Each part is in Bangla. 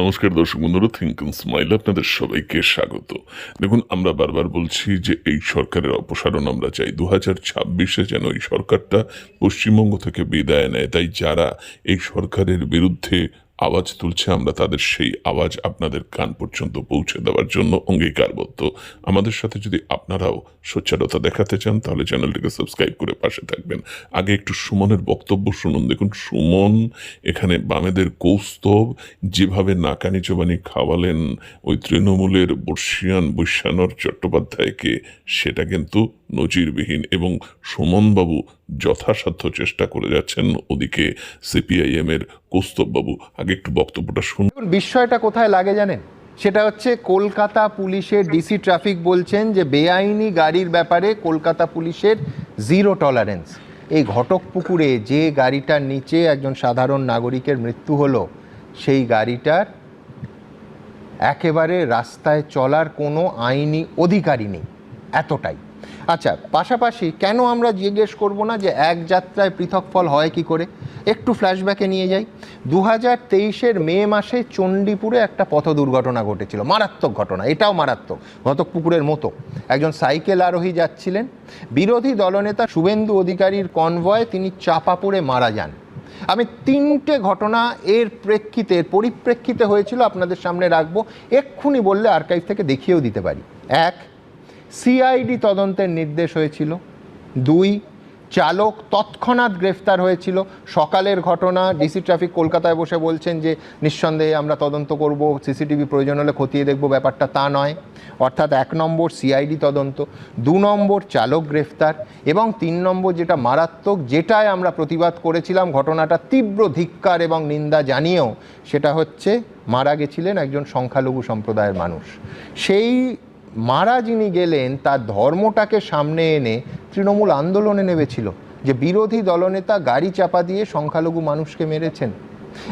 নমস্কার দর্শক বন্ধুরা থিঙ্ক স্মাইল আপনাদের সবাইকে স্বাগত। দেখুন, আমরা বারবার বলছি যে এই সরকারের অপসারণ আমরা চাই। দু হাজার ছাব্বিশে যেন এই সরকারটা পশ্চিমবঙ্গ থেকে বিদায় নেয়, তাই যারা এই সরকারের বিরুদ্ধে আওয়াজ তুলছে আমরা তাদের সেই আওয়াজ আপনাদের কান পর্যন্ত পৌঁছে দেওয়ার জন্য অঙ্গীকারবদ্ধ। আমাদের সাথে যদি আপনারাও সোচ্চারতা দেখাতে চান, তাহলে চ্যানেলটিকে সাবস্ক্রাইব করে পাশে থাকবেন। আগে একটু সুমনের বক্তব্য শুনুন। দেখুন, সুমন এখানে বামেদের কৌস্তব, যেভাবে নাকানি চোবানি খাওয়ালেন ওই তৃণমূলের বর্ষিয়ান বৈশ্যানর চট্টোপাধ্যায়কে, সেটা কিন্তু নজিরবিহীন এবং সুমনবাবু যথাসাধ্য চেষ্টা করে যাচ্ছেন। ওদিকে সিপিআইএম এর কৌস্তববাবু, আগে একটু বক্তব্যটা শুনুন বিস্ময়টা কোথায় লাগে জানেন? সেটা হচ্ছে কলকাতা পুলিশের ডিসি ট্রাফিক বলছেন যে বেআইনি গাড়ির ব্যাপারে কলকাতা পুলিশের জিরো টলারেন্স। এই ঘটকপুকুরে যে গাড়িটার নিচে একজন সাধারণ নাগরিকের মৃত্যু হলো, সেই গাড়িটার একেবারে রাস্তায় চলার কোনো আইনি অধিকারই নেই, এতটাই। আচ্ছা পাশাপাশি কেন আমরা জিজ্ঞেস করব না যে এক যাত্রায় পৃথক ফল হয় কি করে? একটু ফ্ল্যাশব্যাকে নিয়ে যাই। দু হাজার তেইশের মে মাসে চণ্ডীপুরে একটা পথ দুর্ঘটনা ঘটেছিল। মারাত্মক ঘটনা, এটাও মারাত্মক। ঘটকপুকুরের মতো। একজন সাইকেল আরোহী যাচ্ছিলেন। বিরোধী দলনেতা শুভেন্দু অধিকারীর কনভয় তিনি চাপা পড়ে মারা যান। আমি তিনটে ঘটনা এর প্রেক্ষিতে পরিপ্রেক্ষিতে হয়েছিল আপনাদের সামনে রাখব। এক্ষুনি বললে আর্কাইভ থেকে দেখিয়েও দিতে পারি। এক সিআইডি তদন্তের নির্দেশ হয়েছিল। দুই, চালক তৎক্ষণাৎ গ্রেফতার হয়েছিল। সকালের ঘটনা, ডিসি ট্রাফিক কলকাতায় বসে বলছেন যে, নিঃসন্দেহে আমরা তদন্ত করব, সিসিটিভি প্রয়োজন হলে খতিয়ে দেখব, ব্যাপারটা তা নয়। অর্থাৎ এক নম্বর সিআইডি তদন্ত, দু নম্বর চালক গ্রেফতার এবং তিন নম্বর যেটা মারাত্মক যেটায় আমরা প্রতিবাদ করেছিলাম, ঘটনাটা তীব্র ধিক্কার এবং নিন্দা জানিয়েও, সেটা হচ্ছে মারা গেছিলেন একজন সংখ্যালঘু সম্প্রদায়ের মানুষ। সেই মারা যিনি গেলেন, তার ধর্মটাকে সামনে এনে তৃণমূল আন্দোলনে নেমেছিল, যে বিরোধী দলনেতা গাড়ি চাপা দিয়ে সংখ্যালঘু মানুষকে মেরেছেন।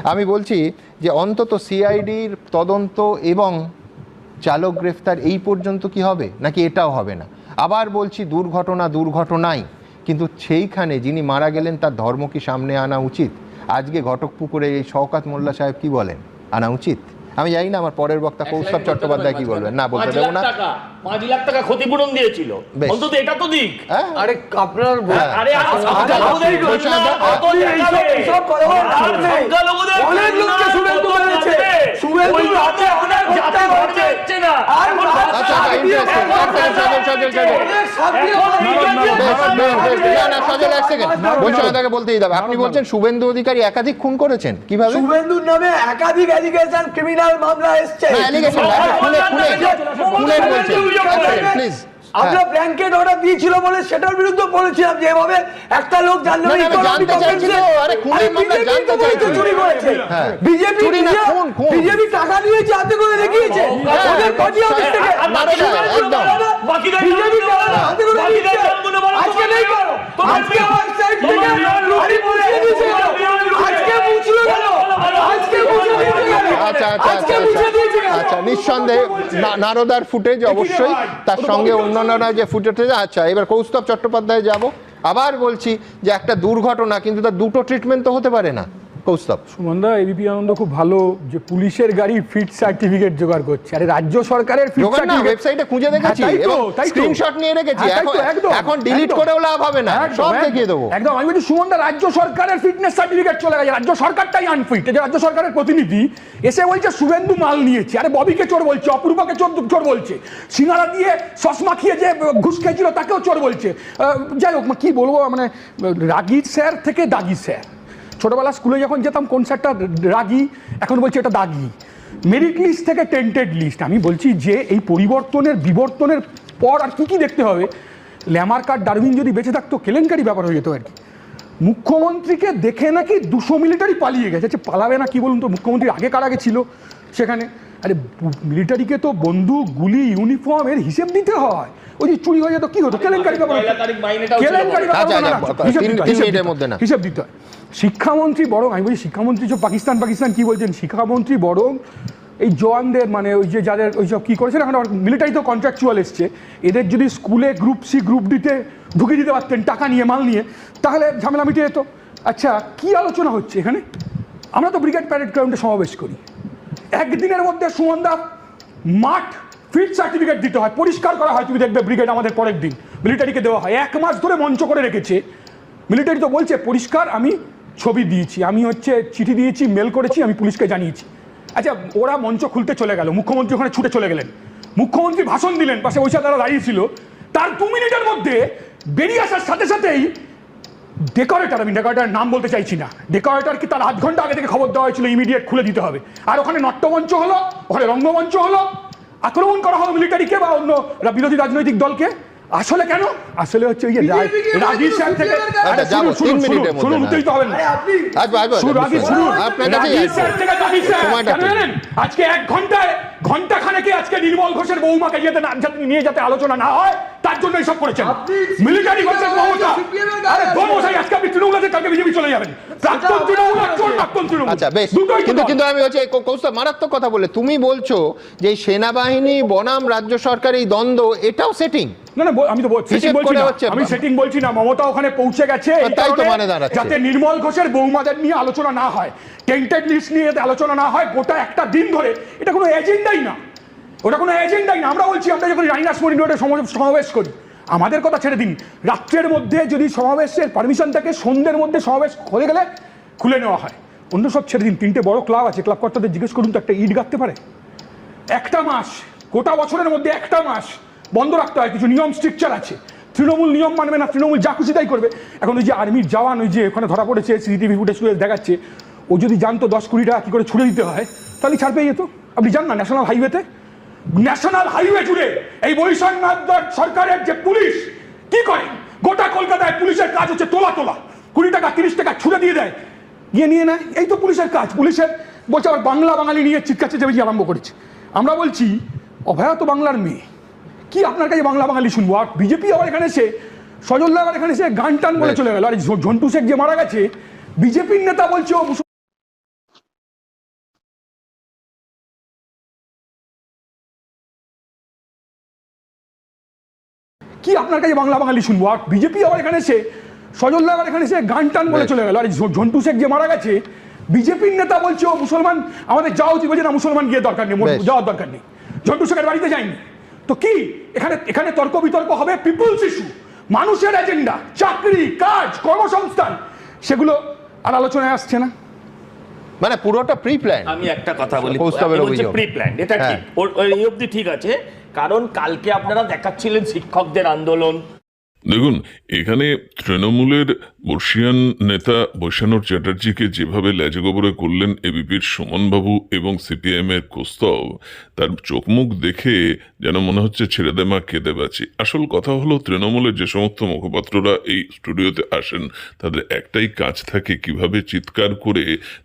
আমি বলছি যে অন্তত সিআইডির তদন্ত এবং চালক গ্রেফতার এই পর্যন্ত কি হবে? নাকি এটাও হবে না? আবার বলছি দুর্ঘটনা দুর্ঘটনাই, কিন্তু সেইখানে যিনি মারা গেলেন, তার ধর্ম কি সামনে আনা উচিত? আজকে ঘটকপুকুরে এই শওকাত মোল্লা সাহেব কি বলেন? আনা উচিত? আমি জানি না আমার পরের বক্তা কৌশব চট্টোপাধ্যায় কি বলবেন না বলতে পাঁচ দেবো লাখ না টাকা পাঁচ লাখ টাকা ক্ষতিপূরণ দিয়েছিল। অন্তত এটা তো দিক হ্যাঁ আরে আপনার হ্যাঁ। আরে অনেক লোককে শুভেন্দু বলতেই আপনি বলছেন শুভেন্দু অধিকারী একাধিক খুন করেছেন কীভাবে শুভেন্দুর নামে একাধিক ক্রিমিনাল মামলা এসছে প্লিজ আমরা ব্ল্যাঙ্কেট অর্ডার দিয়েছিল বলে সেটার বিরুদ্ধে বলেছিলাম যে এভাবে একটা লোক জানলো করেছে। হ্যাঁ। বিজেপি। বিজেপি টাকা নিয়েছে হাতে করে দেখিয়েছে। হ্যাঁ, ওদের অফিস থেকে। বিজেপি হাতে করে আজকে নেই করো আজকে আমার সাইড থেকে আজকে কেন? আজকে মুছিয়ে দিয়েছে কেন আচ্ছা আচ্ছা আজকে আচ্ছা মুছে দিয়েছে কেন? আচ্ছা নিঃসন্দেহে নারদার ফুটেজ অবশ্যই, তার সঙ্গে অন্যান্যরা যে ফুটেজ আচ্ছা এবার কৌস্তব চট্টোপাধ্যায় যাব। আবার বলছি যে একটা দুর্ঘটনা, কিন্তু তার দুটো ট্রিটমেন্ট তো হতে পারে না। কৌস্তব সুমনদা এবিপি আনন্দ খুব ভালো যে পুলিশের গাড়ি ফিট সার্টিফিকেট জোগাড় করছে। আরে রাজ্য সরকারের ফিট না ওয়েবসাইটে খুঁজে দেখেছি। হ্যাঁ, এবং স্ক্রিনশট নিয়ে রেখেছি। হ্যাঁ, এখন ডিলিট করেও লাভ হবে না। সব দেখিয়ে দেবো। একদম। আমি বলছি সুমনদা রাজ্য সরকারের ফিটনেস সার্টিফিকেট চলে গেছে। রাজ্য সরকারটাই আনফিট যে রাজ্য সরকারের প্রতিনিধি এসে বলছে শুভেন্দু মাল নিয়েছে। আরে ববিকে চোর বলছে অপূর্বকে চোর চোর বলছে। সিঙ্গারা দিয়ে সস মাখিয়ে যে ঘুষ খেয়েছিল তাকেও চোর বলছে। যাই হোক কি বলব মানে রাগি স্যার থেকে দাগি স্যার। ছোটবেলা স্কুলে যখন যেতাম, কোন স্যারটা রাগি? এখন বলছি এটা দাগি। মেরিট লিস্ট থেকে টেন্টেড লিস্ট আমি বলছি যে এই পরিবর্তনের, বিবর্তনের পর আর কী কী দেখতে হবে? ল্যামার কার্ড ডারউইন যদি বেঁচে থাকতো, কেলেঙ্কারি ব্যাপার হয়ে যেত আর কি। মুখ্যমন্ত্রীকে দেখে নাকি দুশো মিলিটারি পালিয়ে গেছে। পালাবে না কি বলুন তো? মুখ্যমন্ত্রীর আগে কার আগে ছিল সেখানে? আরে মিলিটারিকে তো বন্দুক গুলি ইউনিফর্ম এর হিসেব দিতে হয়। ওই যে চুরি হয়ে যেত কি হতো? কেলেঙ্কারি আচ্ছা, আচ্ছা, হিসেব দিতে হয়, তিন হিসেব মিনিটের দিতে মধ্যে না। হিসেব দিতে শিক্ষামন্ত্রী বরং আমি বলছি শিক্ষামন্ত্রী সব পাকিস্তান পাকিস্তান কি বলছেন? শিক্ষামন্ত্রী বরং এই জওয়ানদের মানে ওই যে যাদের ওই সব কী করেছেন? এখন মিলিটারি তো কন্ট্রাকচুয়াল এসছে। এদের যদি স্কুলে গ্রুপ সি গ্রুপ ডিতে ঢুকিয়ে দিতে পারতেন টাকা নিয়ে মাল নিয়ে তাহলে ঝামেলা মিটে যেত। আচ্ছা কি আলোচনা হচ্ছে এখানে? আমরা তো ব্রিগেড প্যারেড গ্রাউন্ডে সমাবেশ করি। একদিনের মধ্যে সুমনদা মাঠ ফিট সার্টিফিকেট দিতে হয়, পরিষ্কার করা হয়, তুমি দেখবে ব্রিগেড আমাদের পরের দিন। মিলিটারিকে দেওয়া হয়। এক মাস ধরে মঞ্চ করে রেখেছে। মিলিটারি তো বলছে, পরিষ্কার, আমি ছবি দিয়েছি, আমি হচ্ছে চিঠি দিয়েছি মেল করেছি, আমি পুলিশকে জানিয়েছি। আচ্ছা ওরা মঞ্চ খুলতে চলে গেল, মুখ্যমন্ত্রী ওখানে ছুটে চলে গেলেন। মুখ্যমন্ত্রী ভাষণ দিলেন, পাশে ওইসা তারা দাঁড়িয়েছিল তার দু মিনিটের মধ্যে বেরিয়ে আসার সাথে সাথেই ডেকোরেটর আমি ডেকোরেটার নাম বলতে চাইছি না। ডেকোরেটার কি তার আধ ঘণ্টা আগে থেকে খবর দেওয়া হয়েছিল ইমিডিয়েট খুলে দিতে হবে। আর ওখানে নাট্যমঞ্চ হলো, ওখানে রঙ্গমঞ্চ হলো, আক্রমণ করা হলো মিলিটারিকে বা অন্য বিরোধী রাজনৈতিক দলকে। আসলে কেন আসলে হচ্ছে ওই যে স্যার থেকে আচ্ছা, যাব, শুনুন। উত্তেজিত হবেন না। স্যার থেকে স্যার। আজকে এক ঘন্টায় ঘণ্টা খানেকে আজকে নির্মল ঘোষের বৌমাকে যাতে না- নিয়ে যাতে আলোচনা না হয় তার জন্য এইসব করেছেন মিলিটারি ভার্সেস মমতা আরে। আজকে আপনি তৃণমূল কালকে বিজেপি চলে যাবেন প্রাক্তন তৃণমূল আর প্রাক্তন তৃণমূল আচ্ছা বেশ কিন্তু কিন্তু আমি হচ্ছে কৌস্তব মারাত্মক কথা বলে তুমি বলছো যে সেনাবাহিনী বনাম রাজ্য সরকার এই দ্বন্দ্ব এটাও সেটিং না না আমি তো সেটিং বলছি না। আমি সেটিং বলছি না মমতা ওখানে পৌঁছে গেছে। তাই তো মানে দাঁড়াচ্ছে। যাতে নির্মল ঘোষের বৌমাদের নিয়ে আলোচনা না হয় টেন্টেড লিস্ট নিয়ে আলোচনা না হয় গোটা একটা দিন ধরে এটা কোনো এজেন্ডাই না। ওটা কোনো এজেন্ডাই না। আমরা বলছি আমরা যখন রাইনাস মরিন রোডে সমাবেশ- সমাবেশ করি আমাদের কথা ছেড়ে দিন। রাত্রের মধ্যে যদি সমাবেশের পারমিশন থাকে সন্ধ্যের মধ্যে সমাবেশ হয়ে গেলে খুলে নেওয়া হয়। অন্য সব ছেড়ে দিন। তিনটে বড় ক্লাব আছে। ক্লাব কর্তাদের জিজ্ঞেস করুন তো একটা ইট গাঁথতে পারে? একটা মাস গোটা বছরের মধ্যে একটা মাস। বন্ধ রাখতে হয়, কিছু নিয়ম স্ট্রিকচার আছে। তৃণমূল নিয়ম মানবে না, তৃণমূল যা খুশি তাই করবে। এখন ওই যে আর্মির জওয়ান ওই যে ওখানে ধরা পড়েছে, সিসিটিভি ফুটেজ ফুটেজ দেখাচ্ছে, ও যদি জানতো দশ কুড়ি টাকা কী করে ছুড়ে দিতে হয়, তাহলে ছাড় পেয়ে যেত। আপনি জান না ন্যাশনাল হাইওয়েতে ন্যাশনাল হাইওয়ে জুড়ে এই বৈষম্য সরকারের যে পুলিশ, কি করে? গোটা কলকাতায় পুলিশের কাজ হচ্ছে তোলা তোলা। কুড়ি টাকা, তিরিশ টাকা ছুড়ে দিয়ে দেয়। গিয়ে নিয়ে নেয়, এই তো পুলিশের কাজ। পুলিশের বলছে, আবার বাংলা বাঙালি নিয়ে চিৎকার চেঁচামেচি আরম্ভ করেছে। আমরা বলছি অভয়া তো বাংলার মেয়ে। কি আপনার কাছে বাংলা বাঙালি শুনব? আর বিজেপি আবার এখানে এসে সজল্লা আবার এখানে এসে গান টান বলে চলে গেল। আর ঝন্টু শেখ যে মারা গেছে বিজেপির নেতা বলছে ও কি আপনার কাছে বাংলা বাঙালি শুনব? আর বিজেপি আবার এখানে এসে সজল্লা আবার এখানে এসে গান টান বলে চলে গেল। আর ঝন্টু শেখ যে মারা গেছে বিজেপির নেতা বলছে ও মুসলমান। আমাদের যাওয়া উচিত বলছে না মুসলমান গিয়ে দরকার নেই। যাওয়ার দরকার নেই। ঝন্টু শেখের বাড়িতে যায়নি তো কি? এখানে এখানে তর্ক বিতর্ক হবে? পিপুলস ইস্যু মানুষের এজেন্ডা চাকরি কাজ কর্মসংস্থান সেগুলো আর আলোচনায় আসছে না। মানে পুরোটা প্রি প্ল্যান আমি একটা কথা বলি। প্রি প্ল্যান এটা হ্যাঁ। ঠিক। ওর- ওই অবধি ঠিক আছে। কারণ কালকে আপনারা দেখাচ্ছিলেন শিক্ষকদের আন্দোলন। দেখুন, এখানে তৃণমূলের বর্ষিয়ান নেতা বৈশানুর চ্যাটার্জিকে যেভাবে ল্যাজগোবরে করলেন এবিপির সুমনবাবু এবং সিপিআইএম এর কোস্তব, তার চোখ মুখ দেখে যেন মনে হচ্ছে ছেড়ে দে মা কেঁদে বাঁচি। আসল কথা হলো, তৃণমূলের যে সমস্ত মুখপাত্ররা এই স্টুডিওতে আসেন, তাদের একটাই কাজ থাকে কীভাবে চিৎকার করে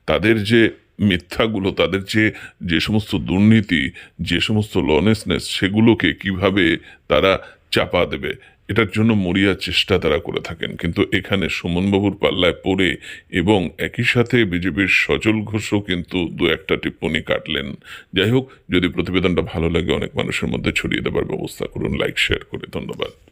তাদের যে মিথ্যাগুলো, তাদের যে যে সমস্ত দুর্নীতি, যে সমস্ত লনেসনেস সেগুলোকে কীভাবে তারা চাপা দেবে। এটার জন্য মরিয়া চেষ্টা তারা করে থাকেন। কিন্তু এখানে সুমনবাবুর পাল্লায় পড়ে এবং একই সাথে বিজেপির সচল ঘোষও কিন্তু দু একটা টিপ্পনি কাটলেন। যাই হোক, যদি প্রতিবেদনটা ভালো লাগে, অনেক মানুষের মধ্যে ছড়িয়ে দেবার ব্যবস্থা করুন লাইক শেয়ার করে। ধন্যবাদ।